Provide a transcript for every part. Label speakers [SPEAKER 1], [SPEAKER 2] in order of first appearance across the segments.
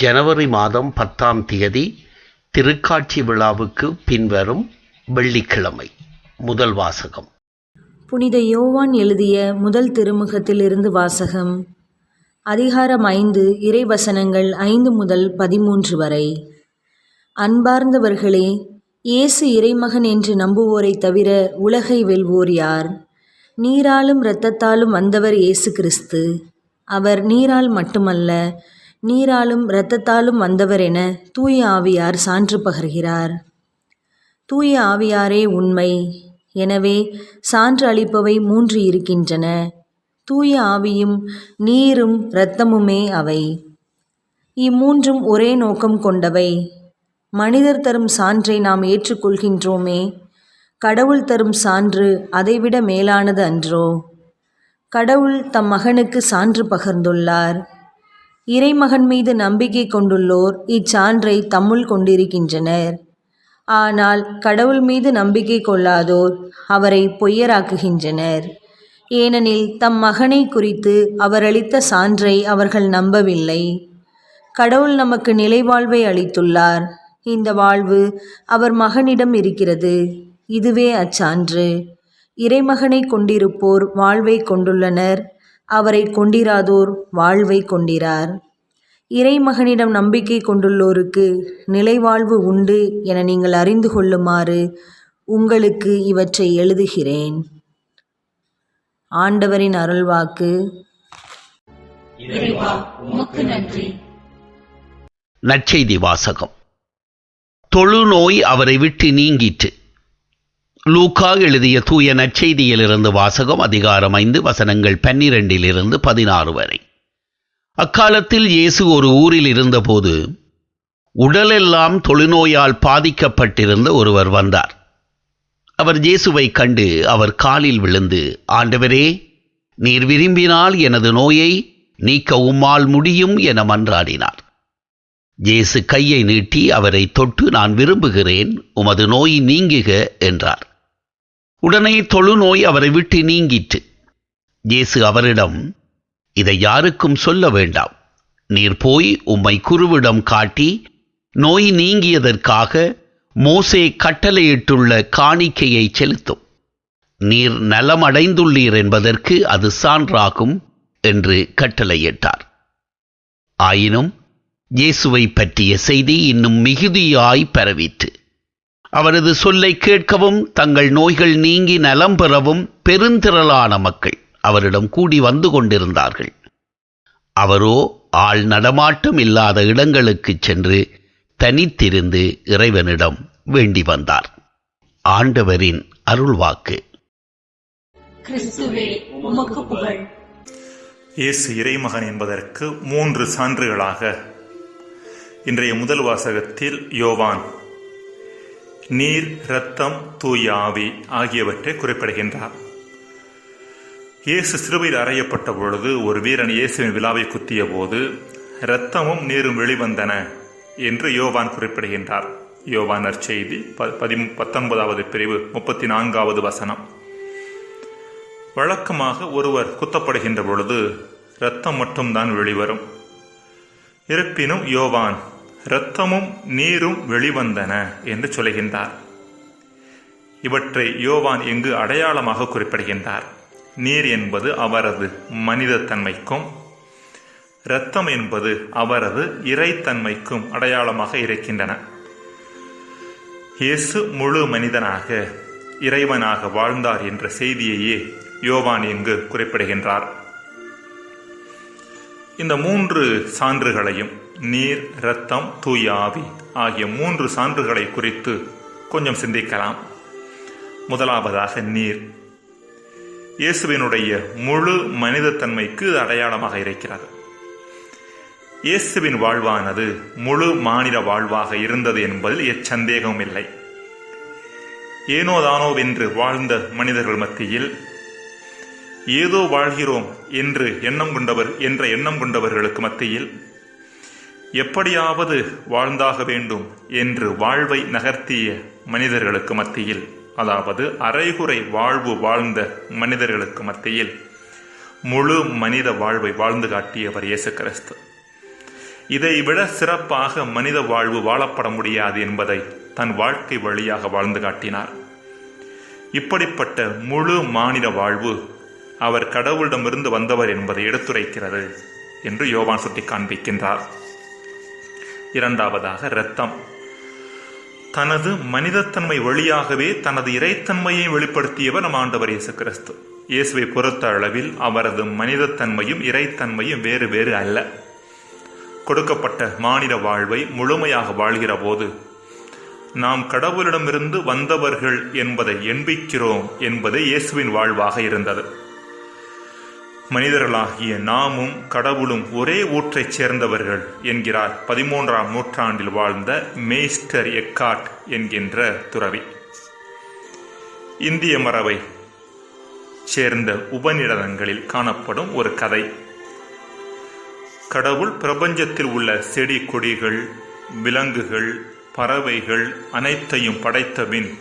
[SPEAKER 1] ஜனவரி மாதம் பத்தாம் தேதி திருக்காட்சி விழாவுக்கு பின்வரும் வெள்ளிக்கிழமை. முதல் வாசகம்.
[SPEAKER 2] புனித யோவான் எழுதிய முதல் திருமுகத்திலிருந்து வாசகம். அதிகாரம் ஐந்து இறைவசனங்கள் ஐந்து முதல் பதிமூன்று வரை. அன்பார்ந்தவர்களே இயேசு இறைமகன் என்று நம்புவோரை தவிர உலகை வெல்வோர் யார்? நீராலும் இரத்தத்தாலும் வந்தவர் இயேசு கிறிஸ்து. அவர் நீரால் மட்டுமல்ல நீராலும் இரத்தத்தாலும் வந்தவர் என தூய ஆவியார் சான்று பகர்கிறார். தூய ஆவியாரே உண்மை. எனவே சான்று அளிப்பவை மூன்று இருக்கின்றன. தூய ஆவியும் நீரும் இரத்தமுமே அவை. இம்மூன்றும் ஒரே நோக்கம் கொண்டவை. மனிதர் தரும் சான்றை நாம் ஏற்றுக்கொள்கின்றோமே. கடவுள் தரும் சான்று அதைவிட மேலானது அன்றோ. கடவுள் தம் மகனுக்கு சான்று பகர்ந்துள்ளார். இறைமகன் மீது நம்பிக்கை கொண்டுள்ளோர் இச்சான்றை தம்முள் கொண்டிருக்கின்றனர். ஆனால் கடவுள் மீது நம்பிக்கை கொள்ளாதோர் அவரை பொய்யராக்குகின்றனர். ஏனெனில் தம் மகனை குறித்து அவர் அளித்த சான்றை அவர்கள் நம்பவில்லை. கடவுள் நமக்கு நிலைவாழ்வை அளித்துள்ளார். இந்த வாழ்வு அவர் மகனிடம் இருக்கிறது. இதுவே அச்சான்று. இறைமகனை கொண்டிருப்போர் வாழ்வை கொண்டுள்ளனர். அவரை கொண்டிராதோர் வாழ்வை கொண்டிரார். இறைமகனிடம் நம்பிக்கை கொண்டுள்ளோருக்கு நிலைவாழ்வு உண்டு என நீங்கள் அறிந்து கொள்ளுமாறு உங்களுக்கு இவற்றை எழுதுகிறேன். ஆண்டவரின் அருள்வாக்கு.
[SPEAKER 1] நற்செய்தி வாசகம். தொழுநோய் அவரை விட்டு நீங்கிற்று. லூக்கா எழுதிய தூய நற்செய்தியிலிருந்து வாசகம் அதிகாரம் ஐந்து வசனங்கள் பன்னிரண்டிலிருந்து பதினாறு வரை. அக்காலத்தில் இயேசு ஒரு ஊரில் இருந்தபோது உடலெல்லாம் தொழுநோயால் பாதிக்கப்பட்டிருந்த ஒருவர் வந்தார். அவர் இயேசுவை கண்டு அவர் காலில் விழுந்து ஆண்டவரே நீர் விரும்பினால் எனது நோயை நீக்க உம்மால் முடியும் என மன்றாடினார். இயேசு கையை நீட்டி அவரை தொட்டு நான் விரும்புகிறேன் உமது நோய் நீங்குக என்றார். உடனே தொழுநோய் அவரை விட்டு நீங்கிற்று. இயேசு அவரிடம் இதை யாருக்கும் சொல்ல வேண்டாம். நீர் போய் உம்மை குருவிடம் காட்டி நோய் நீங்கியதற்காக மோசே கட்டளையிட்டுள்ள காணிக்கையை செலுத்தும். நீர் நலமடைந்துள்ளீர் என்பதற்கு அது சான்றாகும் என்று கட்டளையிட்டார். ஆயினும் இயேசுவை பற்றிய செய்தி இன்னும் மிகுதியாய் பரவிற்று. அவரது சொல்லை கேட்கவும் தங்கள் நோய்கள் நீங்கி நலம் பெறவும் பெருந்திரளான மக்கள் அவரிடம் கூடி வந்து கொண்டிருந்தார்கள். அவரோ ஆள் நடமாட்டம் இல்லாத இடங்களுக்குச் சென்று தனித்திருந்து இறைவனிடம் வேண்டி வந்தார். ஆண்டவரின் அருள்வாக்கு.
[SPEAKER 3] கிறிஸ்துவே உமக்கு புகழ்.
[SPEAKER 4] இயேசு இறைமகன் என்பதற்கு மூன்று சான்றுகளாக இன்றைய முதல் வாசகத்தில் யோவான் நீர் இரத்தம் தூயாவி ஆகியவற்றை குறிப்பிடுகின்றார். இயேசு சிறுவையில் அறையப்பட்ட பொழுது ஒரு வீரன் இயேசுவின் விழாவை குத்திய போது இரத்தமும் நீரும் வெளிவந்தன என்று யோவான் குறிப்பிடுகின்றார். யோவான் நற்செய்தி ப- பதி பத்தொன்பதாவது பிரிவு முப்பத்தி நான்காவது வசனம். வழக்கமாக ஒருவர் குத்தப்படுகின்ற பொழுது இரத்தம் மட்டும்தான் வெளிவரும். இருப்பினும் யோவான் இரத்தமும் நீரும் வெளிவந்தன என்று சொல்கின்றார். இவற்றை யோவான் இங்கு அடையாளமாக குறிப்பிடுகின்றார். நீர் என்பது அவரது மனிதத்தன்மைக்கும் இரத்தம் என்பது அவரது இறைத்தன்மைக்கும் அடையாளமாக இருக்கின்றன. இயேசு முழு மனிதனாக இறைவனாக வாழ்ந்தார் என்ற செய்தியையே யோவான் இங்கு குறிப்பிடுகின்றார். இந்த மூன்று சான்றுகளையும் நீர் இரத்தம் தூய ஆவி ஆகிய மூன்று சான்றுகளை குறித்து கொஞ்சம் சிந்திக்கலாம். முதலாவதாக நீர். இயேசுவினுடைய முழு மனிதத்தன்மைக்கு அடையாளமாக இருக்கிறது. இயேசுவின் வாழ்வானது முழு மாநில வாழ்வாக இருந்தது என்பதில் எச்சந்தேகமும் இல்லை. ஏனோதானோ என்று வாழ்ந்த மனிதர்கள் மத்தியில் ஏதோ வாழ்கிறோம் என்று எண்ணம் கொண்டவர் என்ற எண்ணம் கொண்டவர்களுக்கு மத்தியில் எப்படியாவது வாழ்ந்தாக வேண்டும் என்று வாழ்வை நகர்த்திய மனிதர்களுக்கு மத்தியில் அதாவது அரைகுறை வாழ்வு வாழ்ந்த மனிதர்களுக்கு மத்தியில் முழு மனித வாழ்வை வாழ்ந்து காட்டியவர் இயேசு கிறிஸ்து. இதைவிட சிறப்பாக மனித வாழ்வு வாழப்பட முடியாது என்பதை தன் வாழ்க்கை வழியாக வாழ்ந்து காட்டினார். இப்படிப்பட்ட முழு மாநில வாழ்வு அவர் கடவுளிடமிருந்து வந்தவர் என்பதை எடுத்துரைக்கிறது என்று யோவான் சுட்டி காண்பிக்கின்றார் இரண்டாவதாக இரத்தம். தனது மனிதத்தன்மை வழியாகவே தனது இறைத்தன்மையை வெளிப்படுத்தியவர் நம் ஆண்டவர் இயேசு கிறிஸ்து இயேசுவை பொறுத்த அளவில் அவரது மனிதத்தன்மையும் இறைத்தன்மையும் வேறு வேறு அல்ல. கொடுக்கப்பட்ட மாநில வாழ்வை முழுமையாக வாழ்கிற போது நாம் கடவுளிடமிருந்து வந்தவர்கள் என்பதை எண்பிக்கிறோம் என்பதே இயேசுவின் வாழ்வாக இருந்தது. மனிதர்களாகிய நாமும் கடவுளும் ஒரே ஊற்றைச் சேர்ந்தவர்கள் என்கிறார் பதிமூன்றாம் நூற்றாண்டில் வாழ்ந்த மேய்ஸ்டர் எக்காட் என்கின்ற துறவி. இந்திய மரபை சேர்ந்த உபநிடதங்களில் காணப்படும் ஒரு கதை. கடவுள் பிரபஞ்சத்தில் உள்ள செடி கொடிகள் விலங்குகள் பறவைகள் அனைத்தையும் படைத்தபின்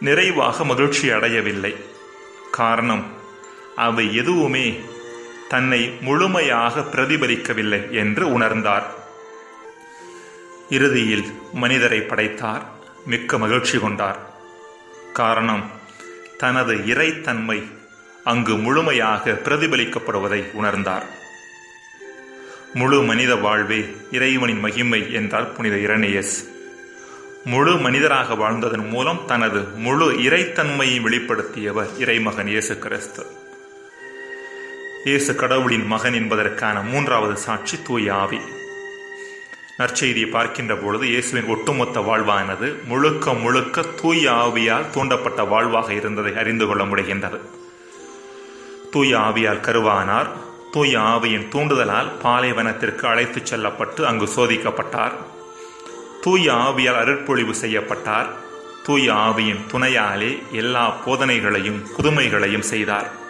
[SPEAKER 4] நிறைவாக மகிழ்ச்சி அடையவில்லை. காரணம் அவை எதுவுமே தன்னை முழுமையாக பிரதிபலிக்கவில்லை என்று உணர்ந்தார். இறுதியில் மனிதரை படைத்தார். மிக்க மகிழ்ச்சி கொண்டார். காரணம் தனது இறைத்தன்மை அங்கு முழுமையாக பிரதிபலிக்கப்படுவதை உணர்ந்தார். முழு மனித வாழ்வே இறைவனின் மகிமை என்றார் புனித இரணியஸ். முழு மனிதராக வாழ்ந்ததன் மூலம் தனது முழு இறைத்தன்மையை வெளிப்படுத்தியவர் இறைமகன் இயேசு கிறிஸ்து. இயேசு கடவுளின் மகன் என்பதற்கான மூன்றாவது சாட்சி தூய ஆவி. நற்செய்தியை பார்க்கின்ற பொழுது இயேசுவின் ஒட்டுமொத்த வாழ்வானது முழுக்க முழுக்க தூய ஆவியால் தூண்டப்பட்ட வாழ்வாக இருந்ததை அறிந்து கொள்ள முடிகின்றது. தூய ஆவியால் கருவானார் தூய ஆவியின் தூண்டுதலால் பாலைவனத்திற்கு அழைத்துச் செல்லப்பட்டு அங்கு சோதிக்கப்பட்டார். தூய ஆவியால் அருட்பொழிவு செய்யப்பட்டார். தூய ஆவியின் துணையாலே எல்லா போதனைகளையும் புதுமைகளையும் செய்தார்.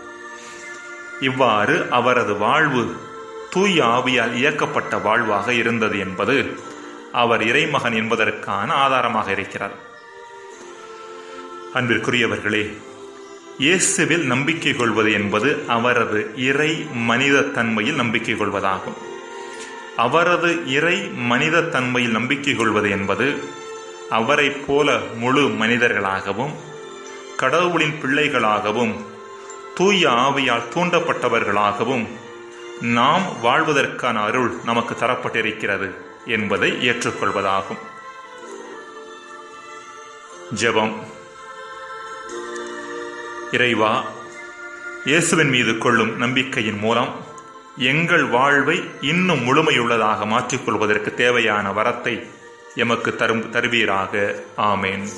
[SPEAKER 4] இவ்வாறு அவரது வாழ்வு தூய் ஆவியால் இயக்கப்பட்ட வாழ்வாக இருந்தது என்பது அவர் இறைமகன் என்பதற்கான ஆதாரமாக இருக்கிறார் அன்பிற்குரியவர்களே இயேசுவில் நம்பிக்கை கொள்வது என்பது அவரது இறை மனித தன்மையில் நம்பிக்கை கொள்வதாகும். அவரது இறை மனித தன்மையில் நம்பிக்கை கொள்வது என்பது அவரைப் போல முழு மனிதர்களாகவும் கடவுளின் பிள்ளைகளாகவும் தூய ஆவியால் தூண்டப்பட்டவர்களாகவும் நாம் வாழ்வதற்கான அருள் நமக்கு தரப்பட்டிருக்கிறது என்பதை ஏற்றுக்கொள்வதாகும். ஜெபம். இறைவா இயேசுவின் மீது கொள்ளும் நம்பிக்கையின் மூலம் எங்கள் வாழ்வை இன்னும் முழுமையுள்ளதாக மாற்றிக்கொள்வதற்கு தேவையான வரத்தை எமக்கு தரும் தருவீராக. ஆமேன்.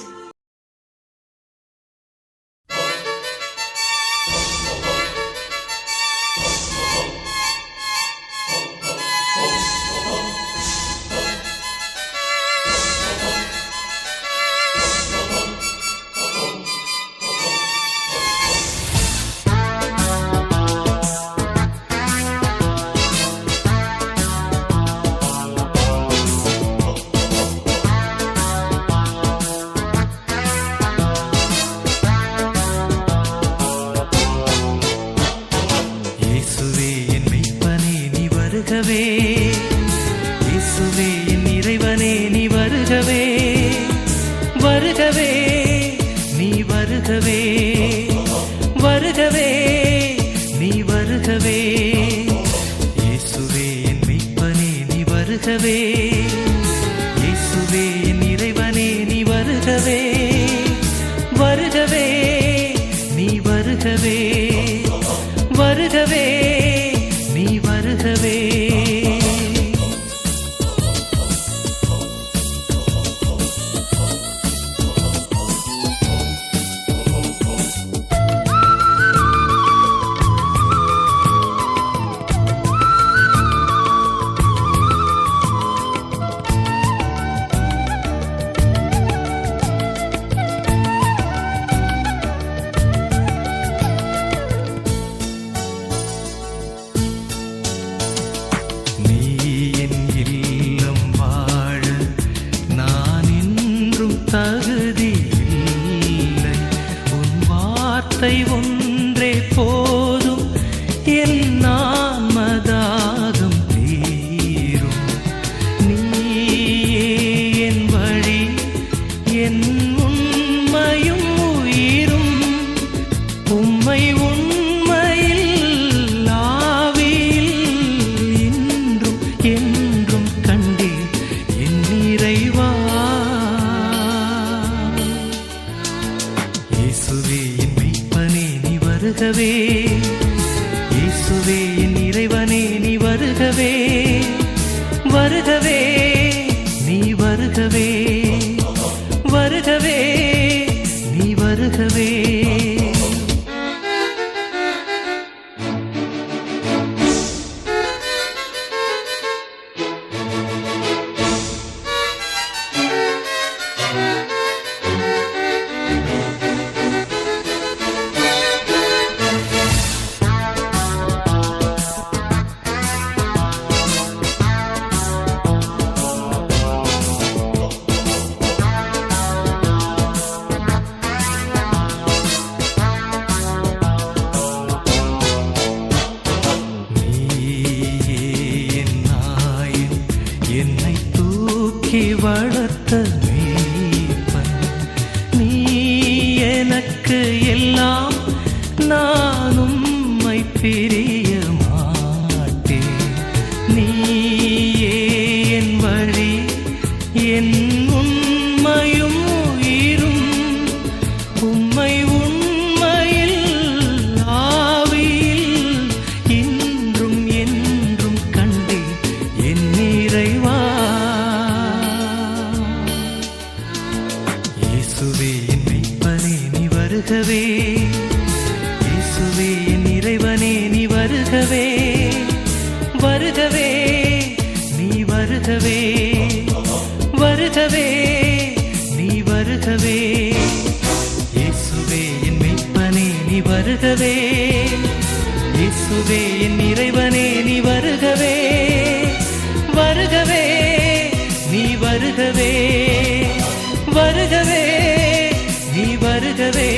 [SPEAKER 3] வருகவே வருகவே நீ வருகவே. இயேசுவே என் மெய்ப்பனே நீ வருகவே. என் உண்மையும் உயிரும் உம்மை உண்மையில் ஆவியில் இன்றும் என்றும் கண்டேன் என் இறைவா. இயேசுவே என் மெய்ப்பனே நீ வருகவே. இயேசுவே என் இறைவனே நீ வருகவே. வருகவே. என்னை தூக்கி வளர்த்த நீப்பன் நீ எனக்கு எல்லாம் நான் உம்மை பிரி வருகவே. இயேசுவே என் இறைவனே நீ வருகவே. வருகவே நீ வருகவே. வருகவே நீ வருகவே.